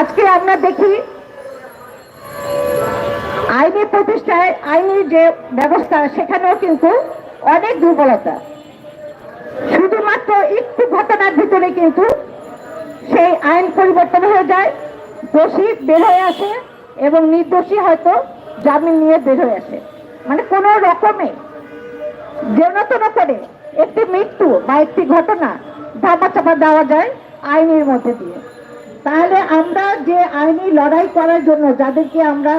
আজকে আমরা দেখি আইনি প্রতিষ্ঠায় আইনি যে ব্যবস্থা, সেখানেও কিন্তু অনেক দুর্বলতা। শুধুমাত্র একটু ঘটনার ভিতরে কিন্তু সেই আইন পরিবর্তন হয়ে যায়। দোষী বের হয়ে আসে এবং নির্দোষী হয়তো জামিন নিয়ে বের হয়ে আসে। মানে কোনো রকমে যেনতন করে একটি মৃত্যু বা একটি ঘটনা ধাপা চাপা দেওয়া যায় আইনের মধ্যে দিয়ে। তাহলে আমরা যে আইনি লড়াই করার জন্য যাদেরকে আমরা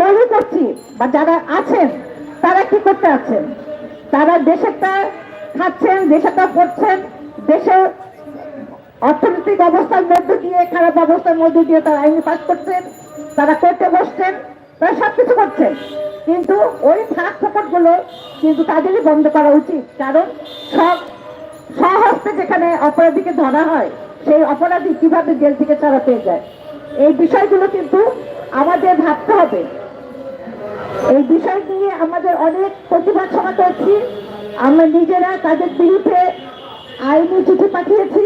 তৈরি করছি বা যারা আছেন, তারা কি করতে আছেন? তারা দেশেরটা খাচ্ছেন, দেশেরটা পড়ছেন দেশের অর্থনৈতিক অবস্থার মধ্যে দিয়ে, খারাপ অবস্থার মধ্যে দিয়ে তারা আইনি পাস করছেন, তারা করতে বসছেন, তারা সব কিছু করছেন। কিন্তু ওই ফাঁক ফোকটগুলো কিন্তু তাদেরই বন্ধ করা উচিত। কারণ সব সহস্তে যেখানে অপরাধীকে ধরা হয় সেই অপরাধী কীভাবে জেল থেকে ছাড়া পেয়ে যায়? এই বিষয়গুলো কিন্তু আমাদের ভাবতে হবে। এই বিষয় নিয়ে আমাদের অনেক প্রতিবাদ সভা করছি। আমরা নিজেরা তাদের বিরুদ্ধে আইনি চিঠি পাঠিয়েছি।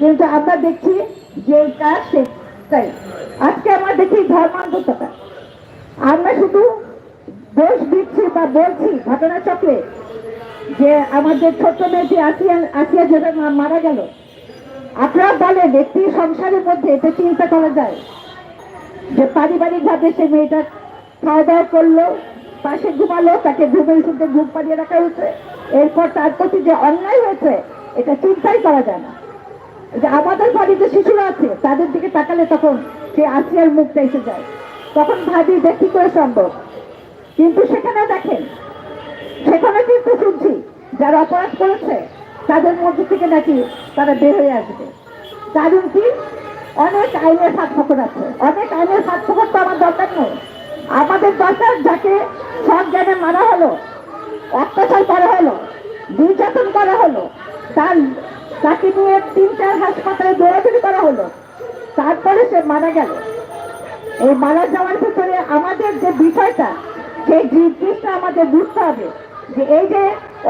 কিন্তু আমরা দেখছি যে কাজ সেটাই আজকে আমরা দেখি ধর্মান্ধতা। আমরা শুধু দোষ দিচ্ছি বা বলছি ঘটনা চক্রে যে আমাদের ছোট্ট মেয়েটি আসিয়া আসিয়া যেটা মারা গেল আপনারা বলেন, একটি সংসারের মধ্যে এটা চিন্তা করা যায়। যে পারিবারিক ভাবে সে মেয়েটা খাওয়া দাওয়া করল, পাশে ঘুমালো, তাকে ঘুমের শুদ্ধে ঘুম পাড়িয়ে রাখা হয়েছে। এরপর তার প্রতি যে অন্যায় হয়েছে, এটা চিন্তাই করা যায় না। যে আমাদের বাড়িতে শিশুরা আছে, তাদের দিকে তাকালে তখন সে আসিয়ার মুখটা এসে যায়। তখন ভাবি যে কি করে সম্ভব? কিন্তু সেখানে দেখেন, সেখানে কিন্তু শুনছি, যারা অপরাধ করেছে, তাদের মধ্যে থেকে নাকি তারা বের হয়ে আসবে। কারণ কি? অনেক আইনের ফাঁকফোকর আছে। অনেক আইনের ফাঁকফোকর তো আমার দরকার নেই। আমাদের দরকার যাকে সব জ্ঞানে মারা হলো, অত্যাচার করা হলো, নির্যাতন করা হলো, তার তাকে নিয়ে তিন চার হাসপাতালে দৌড়াদৌড়ি করা হলো, তারপরে সে মারা গেল। এই মারা যাওয়ার ভিতরে আমাদের যে বিষয়টা, সেই জিনিসটা আমাদের বুঝতে হবে যে এই যে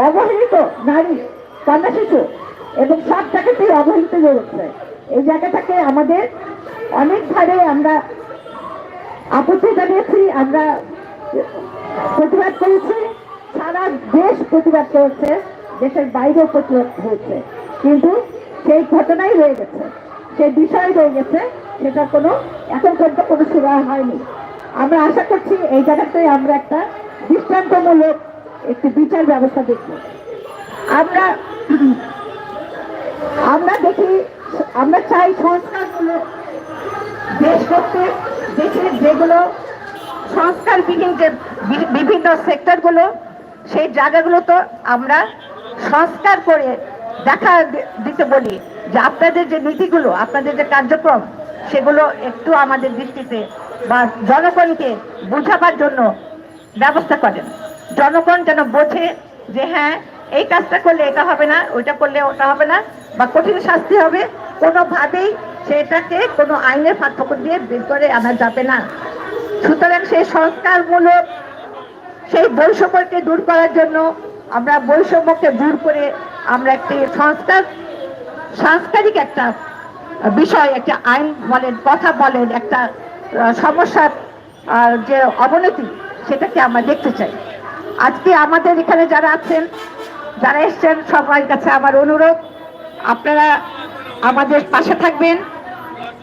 অবহেলিত নারী, কন্যা শিশু এবং সব জায়গাতেই অবহেলিত রয়েছে এই জায়গাটাকে আমাদের অনেক অনেকভাবে আমরা আপত্তি জানিয়েছি, আমরা প্রতিবাদ করেছি। সারা দেশ প্রতিবাদ করেছে, দেশের বাইরেও প্রতিবাদ হয়েছে কিন্তু সেই ঘটনাই রয়ে গেছে, সেই বিষয় রয়ে গেছে সেটা কোনো এখন পর্যন্ত কোনো সুরা হয়নি। আমরা আশা করছি এই জায়গাতে আমরা একটা দৃষ্টান্তমূলক একটি বিচার ব্যবস্থা দেখব। আমরা আমরা দেখি, আমরা চাই সংস্কারগুলো দেশ করতে দেশের যেগুলো সংস্কারবিহীন যে বিভিন্ন সেক্টরগুলো, সেই জায়গাগুলো তো আমরা সংস্কার করে দেখা দিতে বলি যে আপনাদের যে নীতিগুলো, আপনাদের যে কার্যক্রম, সেগুলো একটু আমাদের দৃষ্টিতে বা জনগণকে বোঝাবার জন্য ব্যবস্থা করেন। জনগণ যেন বোঝে যে হ্যাঁ এই কাজটা করলে এটা হবে না, ওইটা করলে ওটা হবে না, বা কঠিন শাস্তি হবে। কোনোভাবেই সেটাকে কোনো আইনের পার্থক্য দিয়ে বের করে আনা যাবে না। সুতরাং সেই সংস্কারমূলক সেই বৈষম্যকে দূর করার জন্য আমরা বৈষম্যকে দূর করে আমরা একটি সংস্কার, সাংস্কারিক একটা বিষয়, একটা আইন বলেন, কথা বলেন, একটা সমস্যার যে অবনতি, সেটাকে আমরা দেখতে চাই। আজকে আমাদের এখানে যারা আছেন যারা এসছেন সবার কাছে আমার অনুরোধ। আপনারা আমাদের পাশে থাকবেন।